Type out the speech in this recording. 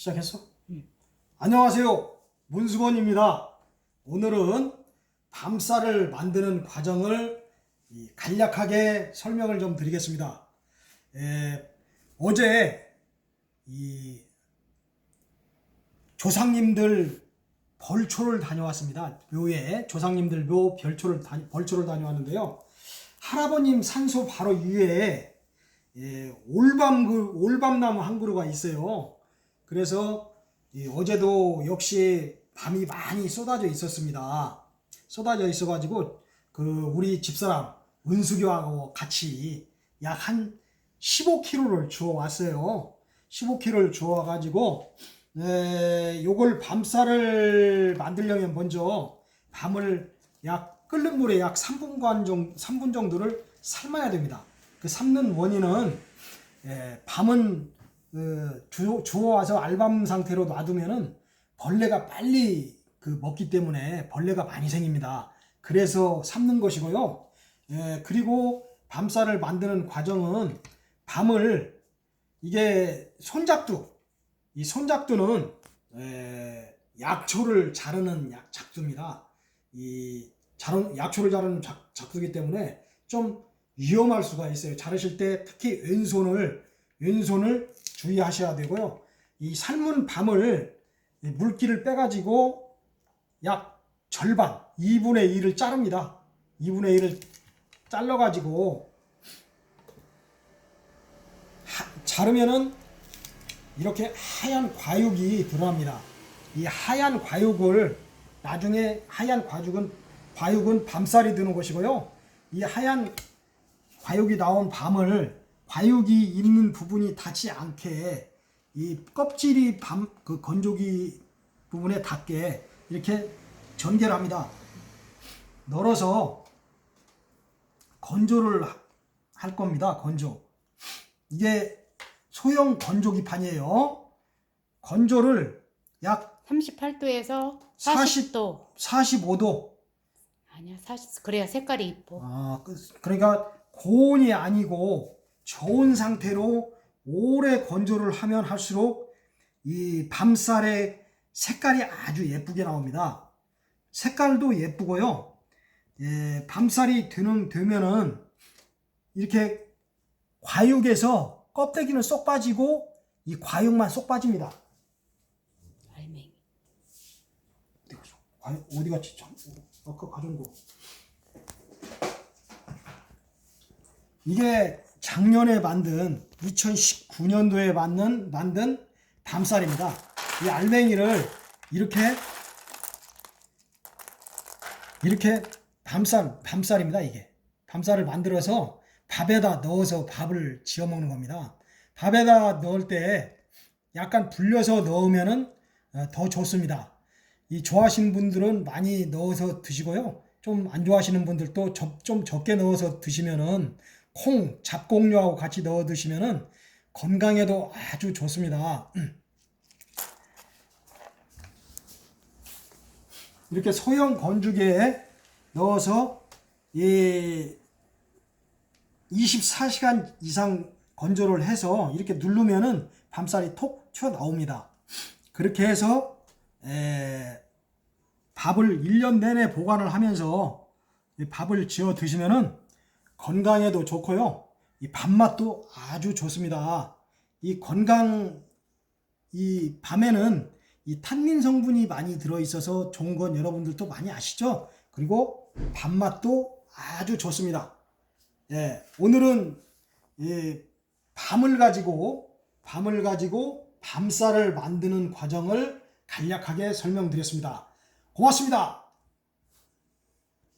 시작했어? 안녕하세요. 문수건입니다. 오늘은 밤쌀을 만드는 과정을 이 간략하게 설명을 좀 드리겠습니다. 에, 어제 이 조상님들 벌초를 다녀왔습니다. 묘에 조상님들 묘 별초를 다, 벌초를 다녀왔는데요. 할아버님 산소 바로 위에 예, 올밤 그 올밤나무 한 그루가 있어요. 그래서 이 어제도 역시 밤이 많이 쏟아져 있었습니다. 쏟아져 있어가지고 그 우리 집사람 은수교하고 같이 약 한 15kg를 주워 왔어요. 15kg를 주워 가지고 에, 요걸 밤쌀을 만들려면 먼저 밤을 약 끓는 물에 약 3분간 정도, 3분 정도를 삶아야 됩니다. 그 삶는 원인은 에, 밤은 그 주, 주워 와서 알밤 상태로 놔두면은 벌레가 빨리 그 먹기 때문에 벌레가 많이 생깁니다. 그래서 삶는 것이고요. 에, 그리고 밤쌀을 만드는 과정은 밤을 이게 손잡두 이 손잡두는 에, 약초를 자르는 약 작두입니다. 이 자른 약초를 자르는 작, 작두이기 때문에 좀 위험할 수가 있어요. 자르실 때 특히 왼손을 왼손을 주의하셔야 되고요. 이 삶은 밤을 이 물기를 빼가지고 약 절반 2분의 1을 자릅니다. 2분의 1을 잘라가지고 하- 자르면은 이렇게 하얀 과육이 드러납니다. 이 하얀 과육을 나중에 하얀 과육은 과육은 밤살이 드는 것이고요. 이 하얀 과육이 나온 밤을 과육이 있는 부분이 닿지 않게 이 껍질이 밤 그 건조기 부분에 닿게 이렇게 전개를 합니다. 널어서 건조를 하- 할 겁니다. 건조. 이게 소형 건조기판이에요. 건조를 약 38도에서 40 40도. 45도. 아니야, 40. 그래야 색깔이 이뻐. 아, 그- 그러니까 고온이 아니고 저온 상태로 오래 건조를 하면 할수록 이 밤쌀의 색깔이 아주 예쁘게 나옵니다. 색깔도 예쁘고요. 예, 밤쌀이 되는 되면은 이렇게 과육에서 껍데기는 쏙 빠지고 이 과육만 쏙 빠집니다. 알맹이. 어디 갔어? 과육 어디 갔지? 참, 아까 가져온 거. 이게 작년에 만든 2019년도에 만든 만든 밤쌀입니다. 이 알맹이를 이렇게 이렇게 밤쌀 밤쌀입니다. 이게 밤쌀을 만들어서 밥에다 넣어서 밥을 지어 먹는 겁니다. 밥에다 넣을 때 약간 불려서 넣으면은 어, 더 좋습니다. 이 좋아하시는 분들은 많이 넣어서 드시고요. 좀 안 좋아하시는 분들도 적- 좀 적게 넣어서 드시면은 콩, 잡곡류하고 같이 넣어 드시면은 건강에도 아주 좋습니다. 이렇게 소형 건조기에 넣어서 이 24시간 이상 건조를 해서 이렇게 누르면은 밤쌀이 톡 튀어 나옵니다. 그렇게 해서 에, 밥을 1년 내내 보관을 하면서 이 밥을 지어 드시면은 건강에도 좋고요. 이 밥맛도 아주 좋습니다. 이 건강 이 밤에는 이 탄닌 성분이 많이 들어 있어서 좋은 건 여러분들도 많이 아시죠? 그리고 밥맛도 아주 좋습니다. 예, 오늘은 이 밤을 가지고 밤을 가지고 밤쌀을 만드는 과정을 간략하게 설명드렸습니다. 고맙습니다.